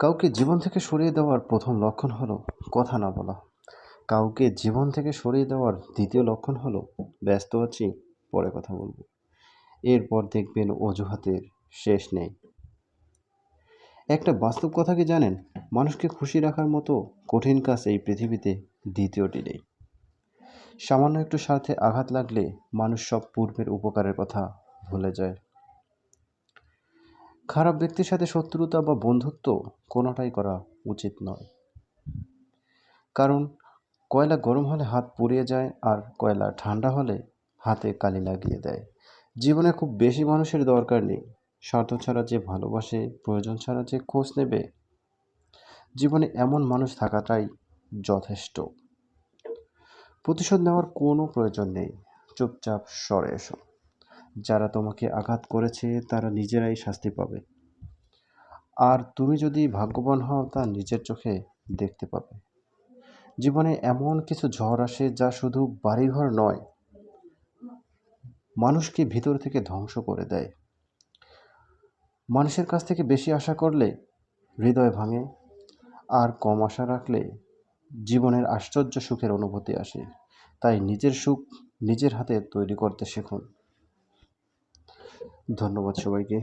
কাউকে জীবন থেকে সরিয়ে দেওয়ার প্রথম লক্ষণ হলো কথা না বলা। কাউকে জীবন থেকে সরিয়ে দেওয়ার দ্বিতীয় লক্ষণ হলো ব্যস্ত আছি, পরে কথা বলব। এরপর দেখবেন অজুহাতের শেষ নেই। একটা বাস্তব কথা কি জানেন? মানুষকে খুশি রাখার মতো কঠিন কাজ এই পৃথিবীতে দ্বিতীয়টি নেই। সামান্য একটু স্বার্থে আঘাত লাগলে মানুষ সব পূর্বের উপকারের কথা ভুলে যায়। খারাপ ব্যক্তির সাথে শত্রুতা বা বন্ধুত্ব কোনোটাই করা উচিত নয়। কারণ, কয়লা গরম হলে হাত পুড়িয়ে যায় আর কয়লা ঠান্ডা হলে হাতে কালি লাগিয়ে দেয়। জীবনে খুব বেশি মানুষের দরকার নেই। স্বার্থ ছাড়া যে ভালোবাসে, প্রয়োজন ছাড়া যে খোঁজ নেবে, জীবনে এমন মানুষ থাকাটাই যথেষ্ট। প্রতিশোধ নেওয়ার কোনো প্রয়োজন নেই। চুপচাপ সরে এসো। যারা তোমাকে আঘাত করেছে, তারা নিজেরাই শাস্তি পাবে। আর তুমি যদি ভাগ্যবান হও, তা নিজের চোখে দেখতে পাবে। জীবনে এমন কিছু ঝড় আসে যা শুধু বাড়িঘর নয়, মানুষকে ভিতর থেকে ধ্বংস করে দেয়। মানুষের কাছ থেকে বেশি আশা করলে হৃদয় ভাঙে, আর কম আশা রাখলে জীবনের আশ্চর্য সুখের অনুভূতি আসে। তাই নিজের সুখ নিজের হাতে তৈরি করতে শিখুন। ধন্যবাদ সবাইকে।